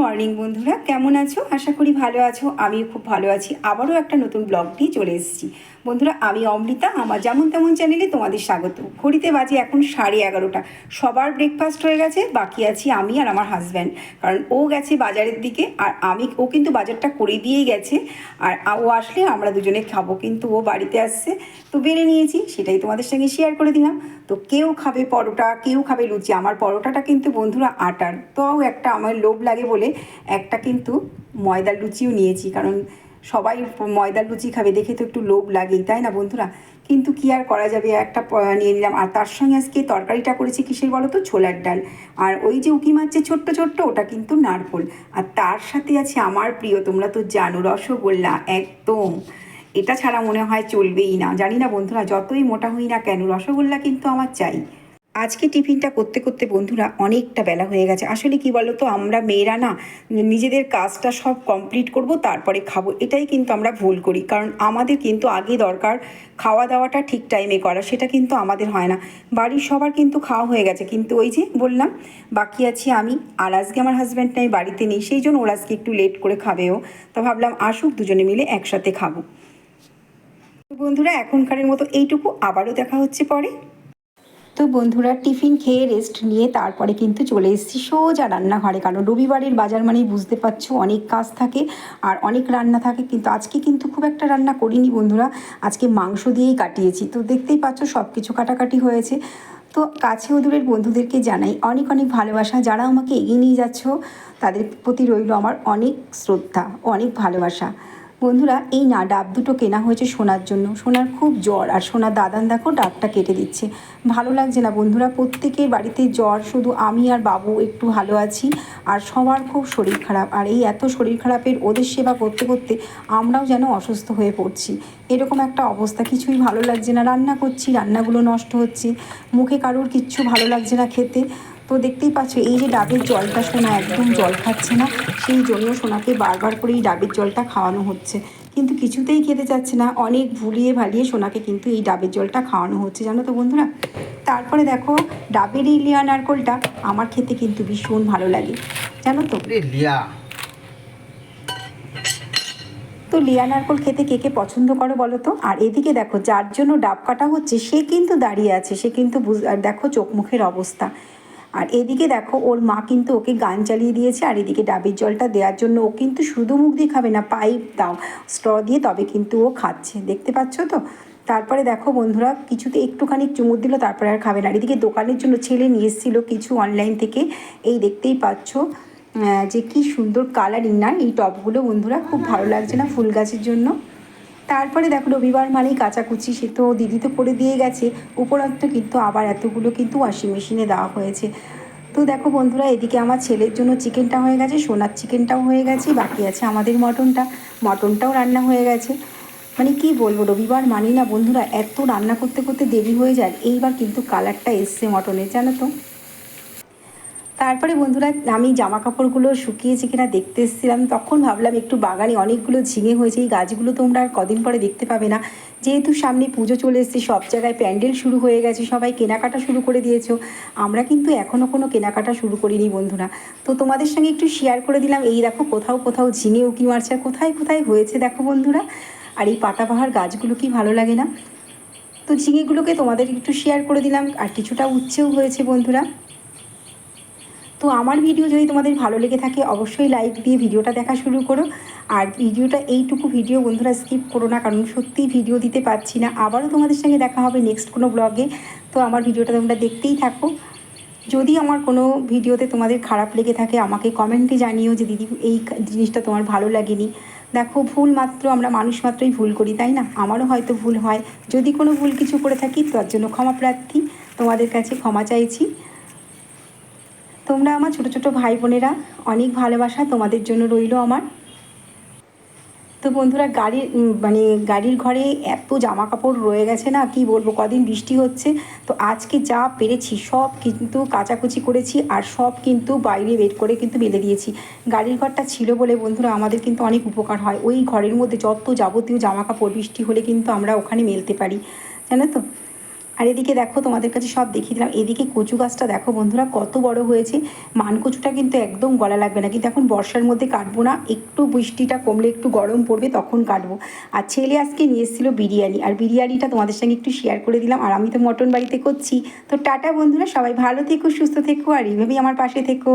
Morning বন্ধুরা, কেমন আছো? আশা করি ভালো আছো, আমিও খুব ভালো আছি। আবারও একটা নতুন ব্লগ নিয়ে চলে এসেছি। বন্ধুরা, আমি অমৃতা, আমার যেমন তেমন চ্যানেলে তোমাদের স্বাগত। ঘড়িতে বাজে এখন সাড়ে এগারোটা। সবার ব্রেকফাস্ট হয়ে গেছে, বাকি আছি আমি আর আমার হাজব্যান্ড কারণ ও গেছে বাজারের দিকে, আর আমি, ও কিন্তু বাজারটা করে দিয়েই গেছে। আর ও আসলে আমরা দুজনে খাব, কিন্তু ও বাড়িতে আসছে। তো বেড়ে নিয়েছি, সেটাই তোমাদের সঙ্গে শেয়ার করে দিলাম। তো কেউ খাবে পরোটা, কেউ খাবে লুচি। আমার পরোটাটা কিন্তু বন্ধুরা আটার। তাও একটা আমার লোভ লাগে বলে একটা কিন্তু ময়দার লুচিও নিয়েছি, কারণ সবাই ময়দার লুচি খাবে, দেখে তো একটু লোভ লাগেই, তাই না বন্ধুরা? কিন্তু কি আর করা যাবে? একটা নিয়ে নিলাম। আর তার সঙ্গে আজকে তরকারিটা করেছি কিসের বলো তো? ছোলার ডাল। আর ওই যে উকি মারছে ছোট্ট ছোট্ট, ওটা কিন্তু নারকোল। আর তার সাথে আছে আমার প্রিয়, তোমরা তো জানো, রসগোল্লা, একদম। এটা ছাড়া মনে হয় চলবেই না। জানি না বন্ধুরা, যতই মোটা হই না কেন, রসগোল্লা কিন্তু আমার চাই। আজকে টিফিনটা করতে করতে বন্ধুরা অনেকটা বেলা হয়ে গেছে। আসলে কি বলো তো আমরা মেয়েরা না নিজেদের কাজটা সব কমপ্লিট করব, তারপরে খাব। এটাই কিন্তু আমরা ভুল করি। কারণ আমাদের কিন্তু আগে দরকার খাওয়া দাওয়াটা ঠিক টাইমে করা, সেটা কিন্তু আমাদের হয় না। বাড়ির সবার কিন্তু খাওয়া হয়ে গেছে। কিন্তু ওই যে বললাম, বাকি আছি আমি। আর আজকে আমার হাজব্যান্ড নাই, বাড়িতে নেই, সেই জন্য ওরা আজকে একটু লেট করে খাবেও তো ভাবলাম আসুক, দুজনে মিলে একসাথে খাব। বন্ধুরা, এখনকারের মতো এইটুকু। আবারও দেখা হচ্ছে পরে। তো বন্ধুরা টিফিন খেয়ে রেস্ট নিয়ে তারপরে কিন্তু চলে এসেছি সোজা রান্নাঘরে। কারণ রবিবারের বাজার মানেই বুঝতে পারছ অনেক কাজ থাকে আর অনেক রান্না থাকে, কিন্তু আজকে কিন্তু খুব একটা রান্না করিনি বন্ধুরা। আজকে মাংস দিয়েই কাটিয়েছি। তো দেখতেই পাচ্ছ সব কিছু কাটাকাটি হয়েছে। তো কাছে ও দূরের বন্ধুদেরকে জানাই অনেক অনেক ভালোবাসা। যারা আমাকে এগিয়ে নিয়ে যাচ্ছ, তাদের প্রতি রইল আমার অনেক শ্রদ্ধা, অনেক ভালোবাসা। বন্ধুরা, এই না, ডাব দুটো কেনা হয়েছে সোনার জন্য। সোনার খুব জ্বর, আর সোনার দাদান দেখো, ডাবটা কেটে দিচ্ছে। ভালো লাগছে না বন্ধুরা, প্রত্যেকের বাড়িতে জ্বর, শুধু আমি আর বাবু একটু ভালো আছি, আর সবার খুব শরীর খারাপ। আর এই এত শরীর খারাপের ওদের সেবা করতে করতে আমরাও যেন অসুস্থ হয়ে পড়ছি। এরকম একটা অবস্থা, কিছুই ভালো লাগছে না। রান্না করছি, রান্নাগুলো নষ্ট হচ্ছে। মুখে কারোর কিচ্ছু ভালো লাগছে না খেতে। তো দেখতেই পাচ্ছ এই যে ডাবের জলটা সোনা একদম জল খাচ্ছে না সেই জন্য সোনাকে বারবার করে এই ডাবের জলটা খাওয়ানো হচ্ছে। কিন্তু কিছুতেই খেতে চাচ্ছে না অনেক ভুলিয়ে ভালিয়ে সোনাকে কিন্তু এই ডাবের জলটা খাওয়ানো হচ্ছে জানো তো বন্ধুরা? তারপরে দেখো ডাবের এই লিয়া নারকলটা আমার খেতে কিন্তু ভীষণ ভালো লাগে জানো তো? লিয়া। তো লিয়া নারকল খেতে কে কে পছন্দ করো বলো তো? আর এদিকে দেখো যার জন্য ডাব কাটা হচ্ছে সে কিন্তু দাঁড়িয়ে আছে সে কিন্তু দেখো চোখ মুখের অবস্থা। আর এদিকে দেখো, ওর মা কিন্তু ওকে গান চালিয়ে দিয়েছে, আর এদিকে ডাবের জলটা দেওয়ার জন্য ও কিন্তু শুধু মুখ দিয়ে খাবে না, পাইপ দাও, স্ট্র দিয়ে তবে কিন্তু ও খাচ্ছে, দেখতে পাচ্ছ তো? তারপরে দেখো বন্ধুরা, কিছুতে একটুখানি চুমুর দিল, তারপরে আর খাবে না। আর এদিকে দোকানের জন্য ছেলে নিয়ে এসেছিল কিছু অনলাইন থেকে, এই দেখতেই পাচ্ছ যে কি সুন্দর কালারিং না, এই টপগুলো বন্ধুরা, খুব ভালো লাগছে না ফুল গাছের জন্য? তারপরে দেখো রবিবার মানেই কাচাকুচি, সে তো দিদি তো করে দিয়ে গেছে। উপরন্ত কিন্তু আবার এতগুলো কিন্তু ওয়াশিং মেশিনে দেওয়া হয়েছে। তো দেখো বন্ধুরা, এদিকে আমার ছেলের জন্য চিকেনটা হয়ে গেছে, সোনার চিকেনটাও হয়ে গেছে, বাকি আছে আমাদের মটনটা। মটনটাও রান্না হয়ে গেছে। মানে কি বলব, রবিবার মানি না বন্ধুরা, এত রান্না করতে করতে দেরি হয়ে যায়। এইবার কিন্তু কালারটা এসছে মটনের, জানো তো? তারপরে বন্ধুরা, আমি জামা কাপড়গুলো শুকিয়েছে কিনা দেখতে এসেছিলাম। তখন ভাবলাম একটু বাগানে অনেকগুলো ঝিঙে হয়েছে, এই গাছগুলো তোমরা আর কদিন পরে দেখতে পাবে না। যেহেতু সামনে পুজো চলে এসেছে, সব জায়গায় প্যান্ডেল শুরু হয়ে গেছে, সবাই কেনাকাটা শুরু করে দিয়েছ। আমরা কিন্তু এখনও কোনো কেনাকাটা শুরু করিনি বন্ধুরা। তো তোমাদের সঙ্গে একটু শেয়ার করে দিলাম, এই দেখো কোথাও কোথাও ঝিঙে উকি মারছে, আর কোথায় কোথায় হয়েছে দেখো বন্ধুরা। আর এই পাতাবাহার গাছগুলো কি ভালো লাগে না? তো ঝিঙেগুলোকে তোমাদের একটু শেয়ার করে দিলাম, আর কিছুটা উচ্ছেও হয়েছে বন্ধুরা। তো আমার ভিডিও যদি তোমাদের ভালো লেগে থাকে, অবশ্যই লাইক দিয়ে ভিডিওটা দেখা শুরু করো। আর ভিডিওটা এইটুকু ভিডিও বন্ধুরা স্কিপ করো না, কারণ সত্যিই ভিডিও দিতে পারছি না। আবারও তোমাদের সঙ্গে দেখা হবে নেক্সট কোনো ব্লগে তো আমার ভিডিওটা তোমরা দেখতেই থাকো। যদি আমার কোনো ভিডিওতে তোমাদের খারাপ লেগে থাকে, আমাকে কমেন্টে জানিও যে দিদি এই জিনিসটা তোমার ভালো লাগেনি। দেখো, ভুল মাত্র আমরা মানুষ মাত্রই ভুল করি, তাই না? আমারও হয়তো ভুল হয়। যদি কোনো ভুল কিছু করে থাকি, তার জন্য ক্ষমা প্রার্থী। তোমাদের কাছে ক্ষমা চাইছি। তোমরা আমার ছোট ছোট ভাই বোনেরা অনেক ভালোবাসা তোমাদের জন্য রইল আমার। তো বন্ধুরা, গাড়ির মানে গাড়ির ঘরে এত জামা কাপড় রয়ে গেছে না, কি বলব, কদিন বৃষ্টি হচ্ছে। তো আজকে যা পেরেছি সব কিন্তু কাচাকুচি করেছি আর সব কিন্তু বাইরে বের করে কিন্তু মেলে দিয়েছি। গাড়ির ঘরটা ছিল বলে বন্ধুরা আমাদের কিন্তু অনেক উপকার হয়। ওই ঘরের মধ্যে যত যাবতীয় জামা কাপড় বৃষ্টি হলে কিন্তু আমরা ওখানে মেলতে পারি। জানো তো? আর এদিকে দেখো, তোমাদের কাছে সব দেখিয়ে দিলাম। এদিকে কচু গাছটা দেখো বন্ধুরা, কত বড় হয়েছে। মান কচুটা কিন্তু একদম গলা লাগবে না। কিন্তু এখন বর্ষার মধ্যে কাটবো না। একটু বৃষ্টিটা কমলে একটু গরম পড়বে, তখন কাটবো। আর ছেলে আজকে নিয়ে এসেছিল বিরিয়ানি। আর বিরিয়ানিটা তোমাদের সঙ্গে একটু শেয়ার করে দিলাম। আর আমি তো মটন বাড়িতে করছি। তো টাটা বন্ধুরা, সবাই ভালো থেকো, সুস্থ থেকো, আর এইভাবেই আমার পাশে থেকো।